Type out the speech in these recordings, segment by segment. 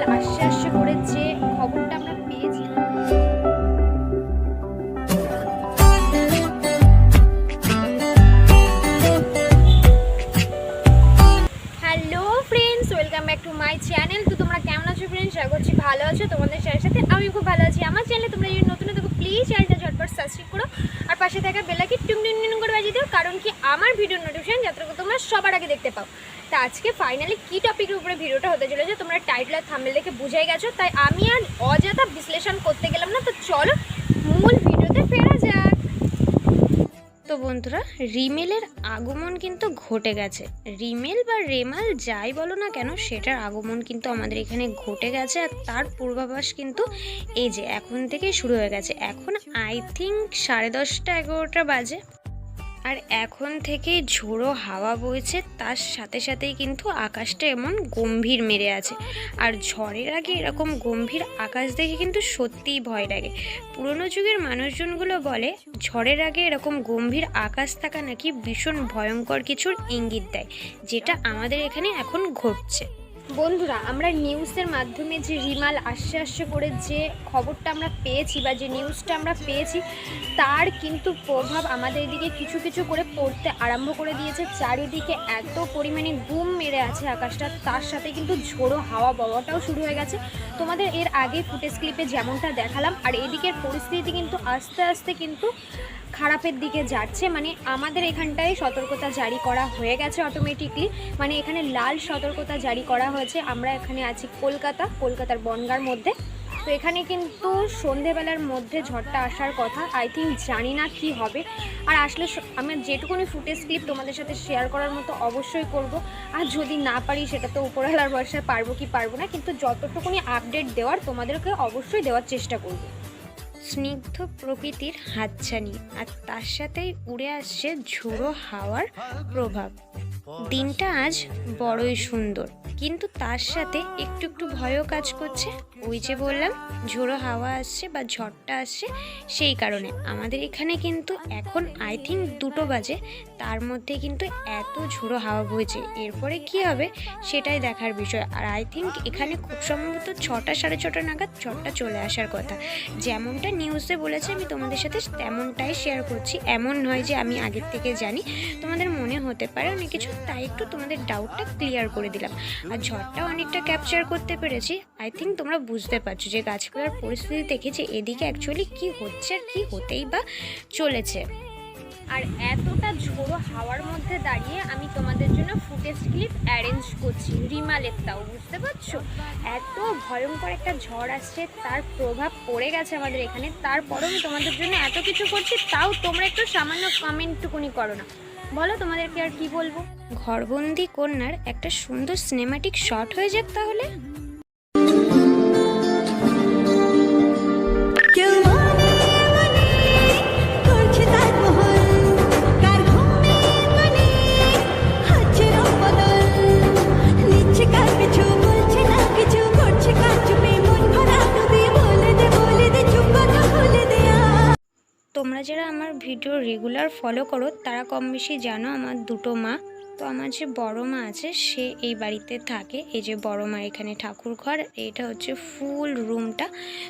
Remal আসছে আসছে করে যে খবরটা আমরা পেয়েছি হ্যালো ফ্রেন্ডস মাই চ্যানেল তো তোমরা কেমন আছো করছি ভালো আছো। তোমাদের সাথে আমি খুব ভালো আছি। আমার প্লিজ করো। আর পাশে থাকা করে দিও। কারণ কি আমার ভিডিও নোটিফিকেশন যাতে তোমরা সবার আগে দেখতে পাও। তা আজকে ফাইনালি কি টপিকের উপরে ভিডিওটা হতে চলেছে? তোমরা টাইটেল আর থাম্বনেল দেখে বুঝে গেছো, তাই আমি আর অযথা বিশ্লেষণ করতে গেলাম না, তো চলো মূল ভিডিওতে ফেরা যাক। তো বন্ধুরা, রিমেলের আগমন কিন্তু ঘটে গেছে। রিমেল বা রেমাল যাই বলো না কেন, সেটার আগমন কিন্তু আমাদের এখানে ঘটে গেছে, আর তার পূর্বাভাস কিন্তু এই যে, এখন থেকেই শুরু হয়ে গেছে। এখন আই থিঙ্ক সাড়ে দশটা এগারোটা বাজে। আর এখন থেকেই ঝোড়ো হাওয়া বইছে, তার সাথে সাথেই কিন্তু আকাশটা এমন গম্ভীর মেরে আছে। আর ঝড়ের আগে এরকম গম্ভীর আকাশ দেখে কিন্তু সত্যিই ভয় লাগে। পুরনো যুগের মানুষজনগুলো বলে, ঝড়ের আগে এরকম গম্ভীর আকাশ থাকা নাকি ভীষণ ভয়ঙ্কর কিছুর ইঙ্গিত দেয়, যেটা আমাদের এখানে এখন ঘটছে। বন্ধুরা, আমরা নিউজের মাধ্যমে যে রিমাল আসছে আসছে করে যে খবরটা আমরা পেয়েছি বা যে নিউজটা আমরা পেয়েছি, তার কিন্তু প্রভাব আমাদের এদিকে কিছু কিছু করে পড়তে আরম্ভ করে দিয়েছে। চারিদিকে এত পরিমাণে গুম মেরে আছে আকাশটা, তার সাথে কিন্তু ঝোড়ো হাওয়া বাওয়াটাও শুরু হয়ে গেছে। তোমাদের এর আগে ফুটেজ ক্লিপে যেমনটা দেখালাম, আর এদিকের পরিস্থিতি কিন্তু আস্তে আস্তে কিন্তু খারাপের দিকে যাচ্ছে মানে আমাদের এখানটায় সতর্কতা জারি করা হয়ে গেছে অটোমেটিকলি মানে এখানে লাল সতর্কতা জারি করা হয়েছে, আমরা এখানে আছি কলকাতা, কলকাতার বনগার মধ্যে। তো এখানে কিন্তু সন্ধেবেলার মধ্যে ঝড়টা আসার কথা আই থিঙ্ক জানি না কি হবে। আর আসলে আমি যেটুকুনি ফুটেজ ক্লিপ তোমাদের সাথে শেয়ার করার মতো অবশ্যই করব। আর যদি না পারি, সেটা তো উপরওয়ালার ভরসায় পারব কি পারব না, কিন্তু যতটুকুনি আপডেট দেওয়ার তোমাদেরকে অবশ্যই দেওয়ার চেষ্টা করব। স্নিগ্ধ প্রকৃতির হাতছানি আর তার সাথেই উড়ে আসছে ঝোড়ো হাওয়ার প্রভাব। দিনটা আজ বড়ই সুন্দর। কিন্তু তার সাথে একটু একটু ভয়ও কাজ করছে। ওই যে বললাম, ঝোড়ো হাওয়া আসছে বা ঝড়টা আসছে সেই কারণে। আমাদের এখানে কিন্তু এখন আই থিঙ্ক দুটো বাজে, তার মধ্যে কিন্তু এত ঝোড়ো হাওয়া বইছে। এরপরে কি হবে সেটাই দেখার বিষয়। আর আই থিঙ্ক এখানে খুব সম্ভবত ছটা সাড়ে ছটা নাগাদ ঝড়টা চলে আসার কথা। যেমনটা নিউজে বলেছে, আমি তোমাদের সাথে তেমনটাই শেয়ার করছি। এমন নয় যে আমি আগের থেকে জানি। তোমাদের মনে হতে পারে অনেক কিছু তাই একটু তোমাদের ডাউটটা ক্লিয়ার করে দিলাম। আর ঝড়টা অনেকটা ক্যাপচার করতে পেরেছি। আই থিঙ্ক তোমরা বুঝতে পারছ যে গাছপালার পরিস্থিতি দেখে যে এদিকে অ্যাকচুয়ালি কি হচ্ছে আর কি হতেই বা চলেছে। আর এতটা ঝোড়ো হাওয়ার মধ্যে দাঁড়িয়ে আমি তোমাদের জন্য ফুটেজ ক্লিপ অ্যারেঞ্জ করছি। রিমালের তাও বুঝতে পারছ? এত ভয়ঙ্কর একটা ঝড় আসছে, তার প্রভাব পড়ে গেছে আমাদের এখানে। তারপরেও আমি তোমাদের জন্য এত কিছু করছি, তাও তোমরা একটু সামান্য কমেন্টটুকুনি করো না। বলো তোমাদেরকে আর কি বলব? ঘরবন্দি কন্যার একটা সুন্দর সিনেমাটিক শট হয়ে যাক তাহলে। ভিডিও রেগুলার ফলো করো তারা কম বেশি জানো আমার দুটো মা। তো আমার যে বড় মা আছে, সে এই বাড়িতে থাকে। এই যে বড় মা এখানে ঠাকুর ঘর এটা হচ্ছে ফুল রুমটা।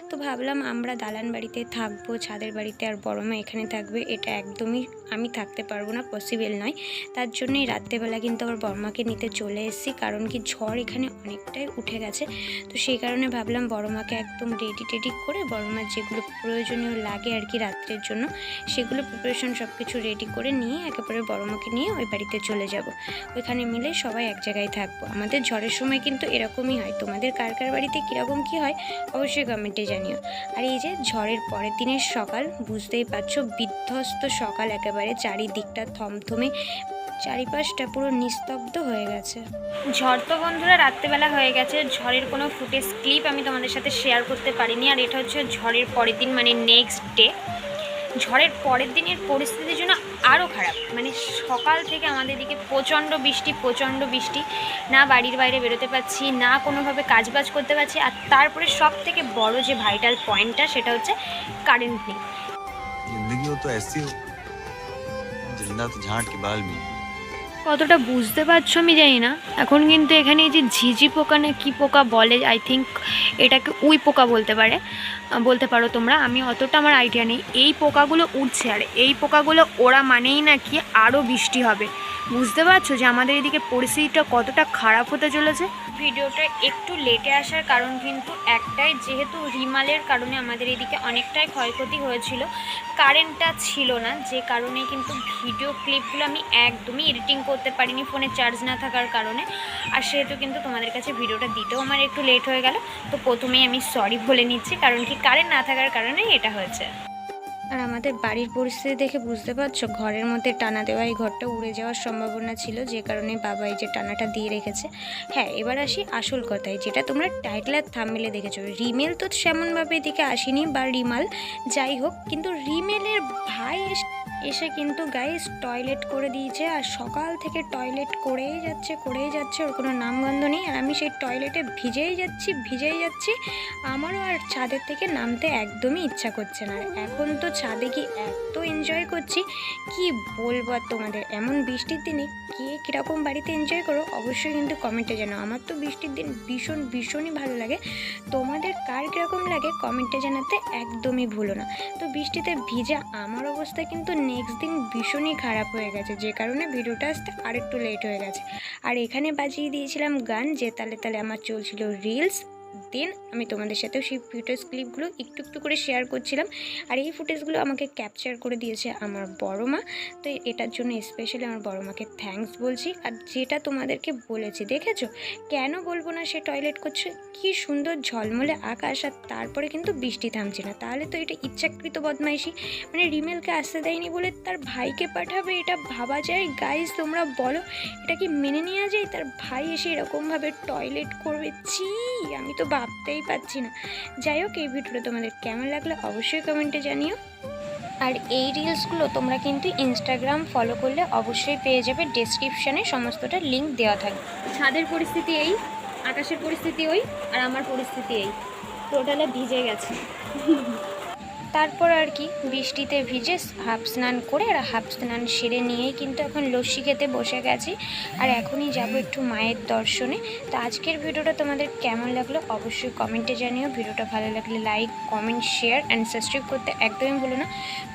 তো ভাবলাম আমরা দালান বাড়িতে থাকব, ছাদের বাড়িতে আর বড় মা এখানে থাকবে, এটা একদমই আমি থাকতে পারব না পসিবল নয়। তার জন্যই রাত্রেবেলা কিন্তু আবার বড়মাকে নিতে চলে এসেছি, কারণ কি ঝড় এখানে অনেকটাই উঠে গেছে। তো সেই কারণে ভাবলাম বড় মাকে একদম রেডি টেডি করে বড় মার যেগুলো প্রয়োজনীয় লাগে আর কি রাত্রের জন্য, সেগুলো প্রিপারেশন সব কিছু রেডি করে নিয়ে একেবারে বড় মাকে নিয়ে ওই বাড়িতে চলে যাব। ওইখানে মিলে সবাই এক জায়গায় থাকব। আমাদের ঝড়ের সময় কিন্তু এরকমই হয়। তোমাদের কার কার বাড়িতে কীরকম কী হয় অবশ্যই কমেন্টে জানিও। আর এই যে ঝড়ের পরের দিনের সকাল, বুঝতেই পারছ বিধ্বস্ত সকাল একেবারে, চারিদিকটা থমথমে, চারিপাশটা পুরো নিস্তব্ধ হয়ে গেছে। ঝড় তো বন্ধুরা রাত্রেবেলা হয়ে গেছে। ঝড়ের কোনো ফুটেজ ক্লিপ আমি তোমাদের সাথে শেয়ার করতে পারিনি। আর এটা হচ্ছে ঝড়ের পরের দিন মানে নেক্সট ডে ঝড়ের পরের দিনের পরিস্থিতির জন্য আরও খারাপ। মানে সকাল থেকে আমাদের দিকে প্রচণ্ড বৃষ্টি প্রচণ্ড বৃষ্টি। না বাড়ির বাইরে বেরোতে পারছি, না কোনোভাবে কাজবাজ করতে পারছি। আর তারপরে সব থেকে বড় যে ভাইটাল পয়েন্টটা সেটা হচ্ছে কারেন্ট নেই। জিন্দগিও তো এসি জিন্দা তো ঝাঁট কি বাল কতটা বুঝতে পারছ আমি জানি না। এখন কিন্তু এখানে এই যে ঝিঝি পোকা না কী পোকা বলে আই থিঙ্ক এটাকে উই পোকা বলতে পারে। বলতে পারো তোমরা, আমি অতটা আমার আইডিয়া নেই। এই পোকাগুলো উঠছে আর এই পোকাগুলো ওরা মানেই নাকি আরও বৃষ্টি হবে। বুঝতে পারছ যে আমাদের এদিকে পরিস্থিতিটা কতটা খারাপ হতে চলেছে? ভিডিওটা একটু লেটে আসার কারণ কিন্তু একটাই, যেহেতু রিমালের কারণে আমাদের এদিকে অনেকটাই ক্ষয়ক্ষতি হয়েছিল, কারেন্টটা ছিল না, যে কারণে কিন্তু ভিডিও ক্লিপগুলো আমি একদমই এডিটিং করতে পারিনি, ফোনে চার্জ না থাকার কারণে। আর সেহেতু কিন্তু তোমাদের কাছে ভিডিওটা দিতেও আমার একটু লেট হয়ে গেল, তো প্রথমেই আমি সরি বলে নিচ্ছি, কারণ কি কারেন্ট না থাকার কারণে এটা হয়েছে। আর আমাদের বাড়ির পরিস্থিতি দেখে বুঝতে পারছ? ঘরের মধ্যে টানা দেওয়া, এই ঘরটা উড়ে যাওয়ার সম্ভাবনা ছিল, যে কারণে বাবা এই যে টানাটা দিয়ে রেখেছে। হ্যাঁ এবার আসি আসল কথায়, যেটা তোমরা টাইটেল আর থামমেলে দেখেছ। রিমেল তো সেমনভাবে এদিকে আসেনি, বা রিমাল, যাই হোক, কিন্তু রিমেলের এস- কিন্তু গাইস টয়লেট করে দিয়েছে আর সকাল থেকে টয়লেট করেই যাচ্ছে করেই যাচ্ছে, ওর কোনো নামগন্ধ নেই। আর আমি সেই টয়লেটে ভিজেই যাচ্ছি ভিজেই যাচ্ছি। আমারও আর ছাদের থেকে নামতে একদমই ইচ্ছা করছে না। এখন তো ছাদে কি এত এনজয় করছি, কি বলব আর তোমাদের? এমন বৃষ্টির দিনে কে কীরকম বাড়িতে এনজয় করো, অবশ্যই কিন্তু কমেন্টে জানাও। আমার তো বৃষ্টির দিন ভীষণ, ভীষণই ভালো লাগে। তোমাদের কার কীরকম লাগে কমেন্টে জানাতে একদমই ভুলো না। তো বৃষ্টিতে ভিজা, আমার অবস্থা কিন্তু নেক্সট দিন ভীষণই খারাপ হয়ে গেছে। যে কারণে ভিডিওটা আসতে আরেকটু লেট হয়ে গেছে। আর এখানে বাজিয়ে দিয়েছিলাম গান যে তালে তালে আমার চলছিল রিলস দেন আমি তোমাদের সাথেও সেই ফুটেজ ক্লিপগুলো একটু একটু করে শেয়ার করছিলাম। আর এই ফুটেজগুলো আমাকে ক্যাপচার করে দিয়েছে আমার বড় মা। তো এটার জন্য স্পেশালি আমার বড় মাকে থ্যাঙ্কস বলছি। আর যেটা তোমাদেরকে বলেছি, দেখেছ? কেন বলব না সে টয়লেট করছে? কি সুন্দর ঝলমলে আকাশ আর তারপরে কিন্তু বৃষ্টি থামছে না। তাহলে তো এটা ইচ্ছাকৃত বদমাইশি। মানে রিমেলকে আসতে দেয়নি বলে তার ভাইকে পাঠাবে, এটা ভাবা যায়? গাইজ তোমরা বলো, এটা কি মেনে নেওয়া যায়? তার ভাই এসে এরকমভাবে টয়লেট করবে? ছি, আমি তো ভাবতেই পারছি না। যাই হোক, এই ভিডিওটা তোমাদের কেমন লাগল অবশ্যই কমেন্টে জানিও। আর এই রিলসগুলো তোমরা কিন্তু ইনস্টাগ্রাম ফলো করলে অবশ্যই পেয়ে যাবে। ডেসক্রিপশানে সমস্তটা লিঙ্ক দেওয়া থাকবে। ছাদের পরিস্থিতি এই, আকাশের পরিস্থিতি ওই, আর আমার পরিস্থিতি এই। টোটালে ভিজে গেছে। তারপর আর কি বৃষ্টিতে ভিজে হাফ স্নান করে আর হাফ স্নান সেরে নিয়েই কিন্তু এখন লস্যি খেতে বসে গেছি। আর এখনই যাব একটু মায়ের দর্শনে। তো আজকের ভিডিওটা তোমাদের কেমন লাগল অবশ্যই কমেন্টে জানিও। ভিডিওটা ভালো লাগলে like, comment, share and subscribe করতে একদমই ভুলো না।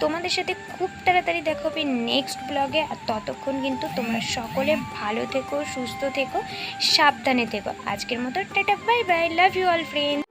তোমাদের সাথে খুব তাড়াতাড়ি দেখা হবে নেক্সট ব্লগে আর ততক্ষণ কিন্তু তোমরা সকলে ভালো থেকো, সুস্থ থেকো, সাবধানে থেকো। আজকের মতো tata bye bye love you all friend